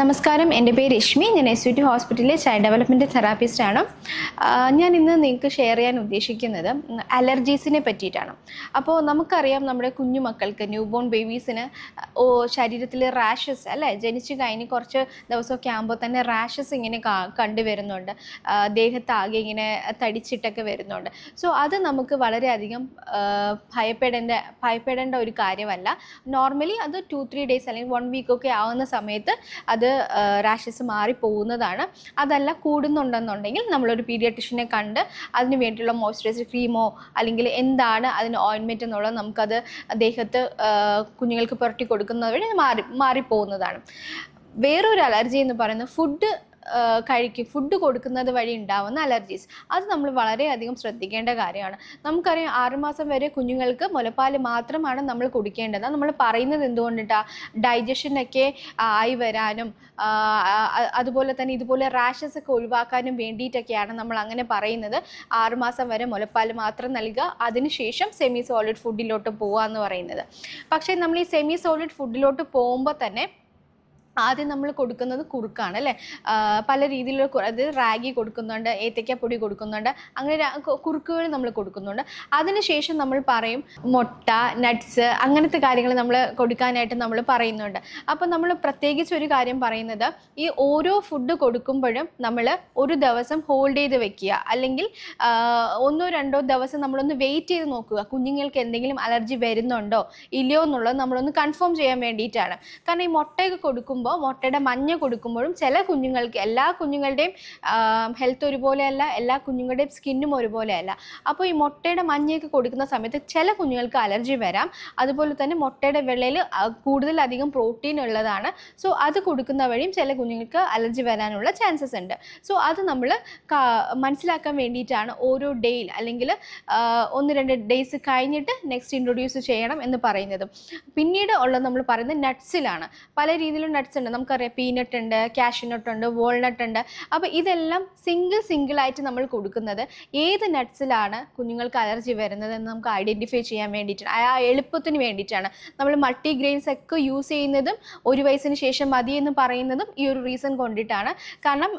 നമസ്കാരം. എന്റെ പേര് രശ്മി. ഞാൻ എസ് യു ടി ഹോസ്പിറ്റലിലെ ചൈൽഡ് ഡെവലപ്മെന്റ് തെറാപ്പിസ്റ്റാണ്. ഞാൻ ഇന്ന് നിങ്ങൾക്ക് ഷെയർ ചെയ്യാൻ ഉദ്ദേശിക്കുന്നത് അലർജീസിനെ പറ്റിയിട്ടാണ്. അപ്പോൾ നമുക്കറിയാം നമ്മുടെ കുഞ്ഞുമക്കൾക്ക് ന്യൂ ബോൺ ബേബീസിന് ശരീരത്തിൽ റാഷസ് അല്ലേ? ജനിച്ചു കഴിഞ്ഞ് കുറച്ച് ദിവസമൊക്കെ ആകുമ്പോൾ തന്നെ റാഷസ് ഇങ്ങനെ കണ്ടുവരുന്നുണ്ട്. ദേഹത്താകെ ഇങ്ങനെ തടിച്ചിട്ടൊക്കെ വരുന്നുണ്ട്. സോ അത് നമുക്ക് വളരെയധികം ഭയപ്പെടേണ്ട ഭയപ്പെടേണ്ട ഒരു കാര്യമല്ല. നോർമലി അത് ടു ത്രീ ഡേയ്സ് അല്ലെങ്കിൽ വൺ വീക്കൊക്കെ ആവുന്ന സമയത്ത് അത് റാഷസ് മാറിപ്പോകുന്നതാണ് അതല്ല കൂടുന്നുണ്ടെന്നുണ്ടെങ്കിൽ നമ്മളൊരു പീഡിയട്രിഷ്യനെ കണ്ട് അതിന് വേണ്ടിയുള്ള മോയ്സ്ചറൈസർ ക്രീമോ അല്ലെങ്കിൽ എന്താണ് അതിന് ഓയിൻമെന്റ് എന്നുള്ളത് നമുക്കത് ദേഹത്ത് കുഞ്ഞുങ്ങൾക്ക് പുരട്ടി കൊടുക്കുന്നത് വഴി മാറി മാറിപ്പോകുന്നതാണ്. വേറൊരു അലർജി എന്ന് പറയുന്നത് ഫുഡ് കഴിക്കും. ഫുഡ് കൊടുക്കുന്നത് വഴി ഉണ്ടാവുന്ന അലർജീസ് അത് നമ്മൾ വളരെയധികം ശ്രദ്ധിക്കേണ്ട കാര്യമാണ്. നമുക്കറിയാം ആറുമാസം വരെ കുഞ്ഞുങ്ങൾക്ക് മുലപ്പാൽ മാത്രമാണ് നമ്മൾ കുടിക്കേണ്ടത്. നമ്മൾ പറയുന്നത് എന്തുകൊണ്ടിട്ടാണ് ഡൈജഷനൊക്കെ ആയി വരാനും അതുപോലെ തന്നെ ഇതുപോലെ റാഷസ് ഒക്കെ ഒഴിവാക്കാനും വേണ്ടിയിട്ടൊക്കെയാണ് നമ്മൾ അങ്ങനെ പറയുന്നത്. ആറുമാസം വരെ മുലപ്പാൽ മാത്രം നൽകുക. അതിനുശേഷം സെമി സോളിഡ് ഫുഡിലോട്ട് പോവുക എന്ന് പറയുന്നത്. പക്ഷേ നമ്മൾ ഈ സെമി സോളിഡ് ഫുഡിലോട്ട് പോകുമ്പോൾ തന്നെ ആദ്യം നമ്മൾ കൊടുക്കുന്നത് കുറുക്കാണ് അല്ലേ? പല രീതിയിലുള്ള അതായത് റാഗി കൊടുക്കുന്നുണ്ട് ഏത്തയ്ക്കാപ്പൊടി കൊടുക്കുന്നുണ്ട് അങ്ങനെ കുറുക്കുകൾ നമ്മൾ കൊടുക്കുന്നുണ്ട്. അതിനുശേഷം നമ്മൾ പറയും മുട്ട നട്ട്സ് അങ്ങനത്തെ കാര്യങ്ങൾ നമ്മൾ കൊടുക്കാനായിട്ട് നമ്മൾ പറയുന്നുണ്ട്. അപ്പം നമ്മൾ പ്രത്യേകിച്ച് ഒരു കാര്യം പറയുന്നത് ഈ ഓരോ ഫുഡ് കൊടുക്കുമ്പോഴും നമ്മൾ ഒരു ദിവസം ഹോൾഡ് ചെയ്ത് വെക്കുക. അല്ലെങ്കിൽ ഒന്നോ രണ്ടോ ദിവസം നമ്മളൊന്ന് വെയിറ്റ് ചെയ്ത് നോക്കുക. കുഞ്ഞുങ്ങൾക്ക് എന്തെങ്കിലും അലർജി വരുന്നുണ്ടോ ഇല്ലയോ എന്നുള്ളത് നമ്മളൊന്ന് കൺഫേം ചെയ്യാൻ വേണ്ടിയിട്ടാണ്. കാരണം ഈ മുട്ടയൊക്കെ കൊടുക്കുമ്പോൾ മുട്ടയുടെ മഞ്ഞ കൊടുക്കുമ്പോഴും ചില കുഞ്ഞുങ്ങൾക്ക് എല്ലാ കുഞ്ഞുങ്ങളുടെയും ഹെൽത്ത് ഒരുപോലെയല്ല എല്ലാ കുഞ്ഞുങ്ങളുടെയും സ്കിന്നും ഒരുപോലെയല്ല. അപ്പോൾ ഈ മുട്ടയുടെ മഞ്ഞയൊക്കെ കൊടുക്കുന്ന സമയത്ത് ചില കുഞ്ഞുങ്ങൾക്ക് അലർജി വരാം. അതുപോലെ തന്നെ മുട്ടയുടെ വെള്ളയിൽ കൂടുതലധികം പ്രോട്ടീൻ ഉള്ളതാണ്. സോ അത് കൊടുക്കുന്ന വഴിയും ചില കുഞ്ഞുങ്ങൾക്ക് അലർജി വരാനുള്ള ചാൻസസ് ഉണ്ട്. സോ അത് നമ്മൾ മനസ്സിലാക്കാൻ വേണ്ടിയിട്ടാണ് ഓരോ ഡേയിൽ അല്ലെങ്കിൽ ഒന്ന് രണ്ട് ഡേയ്സ് കഴിഞ്ഞിട്ട് നെക്സ്റ്റ് ഇൻട്രൊഡ്യൂസ് ചെയ്യണം എന്ന് പറയുന്നത്. പിന്നീട് ഉള്ളത് നമ്മൾ പറയുന്നത് നട്ട്സിലാണ് പല രീതിയിലും നട്ട്സ് ഉണ്ട് നമുക്കറിയാം പീനട്ട് ഉണ്ട് കാഷ്യൂനട്ട് ഉണ്ട് വാൾനട്ട് ഉണ്ട്. അപ്പോൾ ഇതെല്ലാം സിംഗിൾ സിംഗിൾ ആയിട്ട് നമ്മൾ കൊടുക്കുന്നത് ഏത് നട്ട്സിലാണ് കുഞ്ഞുങ്ങൾക്ക് അലർജി വരുന്നത് എന്ന് നമുക്ക് ഐഡന്റിഫൈ ചെയ്യാൻ വേണ്ടിയിട്ടാണ്. ആ എളുപ്പത്തിന് വേണ്ടിയിട്ടാണ്. നമ്മൾ മൾട്ടി ഗ്രെയിൻസ് ഒക്കെ യൂസ് ചെയ്യുന്നതും ഒരു വയസ്സിന് ശേഷം മതി എന്ന് പറയുന്നതും ഈ ഒരു റീസൺ കൊണ്ടിട്ടാണ്. കാരണം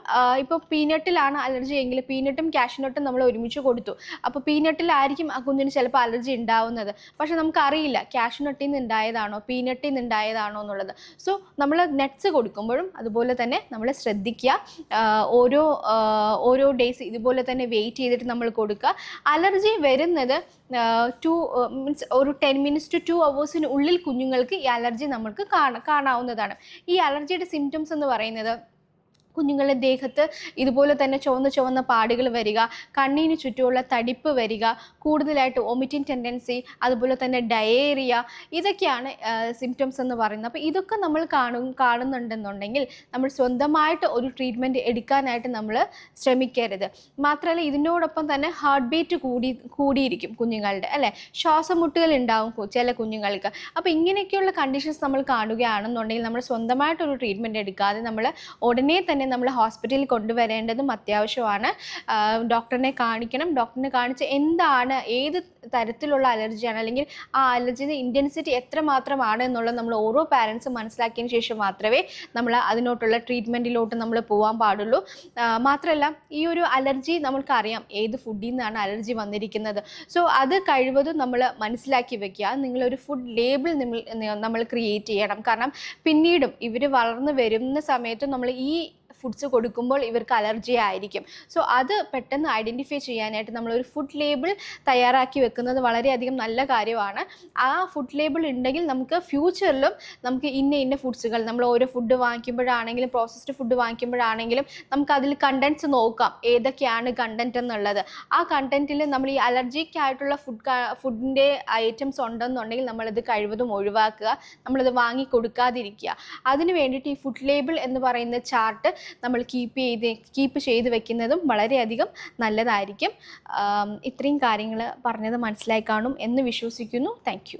ഇപ്പോൾ പീനട്ടിലാണ് അലർജി എങ്കിൽ പീനട്ടും കാഷ്യൂനട്ടും നമ്മൾ ഒരുമിച്ച് കൊടുത്തു. അപ്പോൾ പീനട്ടിലായിരിക്കും ആ കുഞ്ഞിന് ചിലപ്പോൾ അലർജി ഉണ്ടാവുന്നത്. പക്ഷേ നമുക്കറിയില്ല കാഷ്യൂനട്ടിൽ നിന്ന് ഉണ്ടായതാണോ പീനട്ടിൽ നിന്ന് ഉണ്ടായതാണോ എന്നുള്ളത്. സോ നമ്മൾ നട്ട്സ് കൊടുക്കുമ്പോഴും അതുപോലെ തന്നെ നമ്മൾ ശ്രദ്ധിക്കുക. ഓരോ ഓരോ ഡേയ്സ് ഇതുപോലെ തന്നെ വെയിറ്റ് ചെയ്തിട്ട് നമ്മൾ കൊടുക്കുക. അലർജി വരുന്നത് ടു മീൻസ് ഒരു ടെൻ മിനിറ്റ്സ് ടു ടു അവേഴ്സിന് ഉള്ളിൽ കുഞ്ഞുങ്ങൾക്ക് ഈ അലർജി നമുക്ക് കാണ കാണാവുന്നതാണ്. ഈ അലർജിയുടെ സിംറ്റംസ് എന്ന് പറയുന്നത് കുഞ്ഞുങ്ങളുടെ ദേഹത്ത് ഇതുപോലെ തന്നെ ചുവന്ന ചുവന്ന പാടുകൾ വരിക കണ്ണിന് ചുറ്റുമുള്ള തടിപ്പ് വരിക കൂടുതലായിട്ട് ഒമിറ്റിങ് ടെൻഡൻസി അതുപോലെ തന്നെ ഡയേറിയ ഇതൊക്കെയാണ് സിംറ്റംസ് എന്ന് പറയുന്നത്. അപ്പോൾ ഇതൊക്കെ നമ്മൾ കാണും കാണുന്നുണ്ടെന്നുണ്ടെങ്കിൽ നമ്മൾ സ്വന്തമായിട്ട് ഒരു ട്രീറ്റ്മെന്റ് എടുക്കാനായിട്ട് നമ്മൾ ശ്രമിക്കരുത്. മാത്രമല്ല ഇതിനോടൊപ്പം തന്നെ ഹാർട്ട് ബീറ്റ് കൂടി കൂടിയിരിക്കും കുഞ്ഞുങ്ങളുടെ അല്ലേ? ശ്വാസമുട്ടുകൾ ഉണ്ടാവും ചില കുഞ്ഞുങ്ങൾക്ക്. അപ്പോൾ ഇങ്ങനെയൊക്കെയുള്ള കണ്ടീഷൻസ് നമ്മൾ കാണുകയാണെന്നുണ്ടെങ്കിൽ നമ്മൾ സ്വന്തമായിട്ടൊരു ട്രീറ്റ്മെന്റ് എടുക്കാതെ നമ്മൾ ഉടനെ തന്നെ നമ്മൾ ഹോസ്പിറ്റലിൽ കൊണ്ടുവരേണ്ടതും അത്യാവശ്യമാണ്. ഡോക്ടറിനെ കാണിക്കണം. ഡോക്ടറിനെ കാണിച്ച് എന്താണ് ഏത് തരത്തിലുള്ള അലർജിയാണ് അല്ലെങ്കിൽ ആ അലർജിയുടെ ഇന്റൻസിറ്റി എത്രമാത്രമാണ് എന്നുള്ളത് നമ്മൾ ഓരോ പാരൻസും മനസ്സിലാക്കിയതിന് ശേഷം മാത്രമേ നമ്മൾ അതിനോട്ടുള്ള ട്രീറ്റ്മെന്റിലോട്ട് നമ്മൾ പോകാൻ പാടുള്ളൂ. മാത്രമല്ല ഈ ഒരു അലർജി നമ്മൾക്കറിയാം ഏത് ഫുഡിൽ നിന്നാണ് അലർജി വന്നിരിക്കുന്നത്. സോ അത് കഴിവതും നമ്മൾ മനസ്സിലാക്കി വെക്കുക. നിങ്ങളൊരു ഫുഡ് ലേബിൾ നമ്മൾ ക്രിയേറ്റ് ചെയ്യണം. കാരണം പിന്നീടും ഇവർ വളർന്നു വരുന്ന സമയത്ത് നമ്മൾ ഈ ഫുഡ്സ് കൊടുക്കുമ്പോൾ ഇവർക്ക് അലർജി ആയിരിക്കും. സോ അത് പെട്ടെന്ന് ഐഡന്റിഫൈ ചെയ്യാനായിട്ട് നമ്മളൊരു ഫുഡ് ലേബിൾ തയ്യാറാക്കി വെക്കുന്നത് വളരെയധികം നല്ല കാര്യമാണ്. ആ ഫുഡ് ലേബിൾ ഉണ്ടെങ്കിൽ നമുക്ക് ഫ്യൂച്ചറിലും നമുക്ക് ഇന്ന ഇന്ന ഫുഡ്സുകൾ നമ്മൾ ഓരോ ഫുഡ് വാങ്ങിക്കുമ്പോഴാണെങ്കിലും പ്രോസസ്ഡ് ഫുഡ് വാങ്ങിക്കുമ്പോഴാണെങ്കിലും നമുക്ക് അതിൽ കണ്ടന്റ്സ് നോക്കാം. ഏതൊക്കെയാണ് കണ്ടന്റ് എന്നുള്ളത്. ആ കണ്ടന്റിൽ നമ്മൾ ഈ അലർജിക് ആയിട്ടുള്ള ഫുഡ് ഫുഡിന്റെ ഐറ്റംസ് ഉണ്ടെന്നുണ്ടെങ്കിൽ നമ്മളത് കഴിവതും ഒഴിവാക്കുക. നമ്മളത് വാങ്ങി കൊടുക്കാതിരിക്കുക അതിന് വേണ്ടിയിട്ട് ഈ ഫുഡ് ലേബിൾ എന്ന് പറയുന്ന ചാർട്ട് നമ്മൾ കീപ്പ് ചെയ്ത് കീപ്പ് ചെയ്ത് വെക്കുന്നതും വളരെയധികം നല്ലതായിരിക്കും. ഇത്രയും കാര്യങ്ങൾ പറഞ്ഞത് മനസ്സിലായി കാണും എന്ന് വിശ്വസിക്കുന്നു. താങ്ക്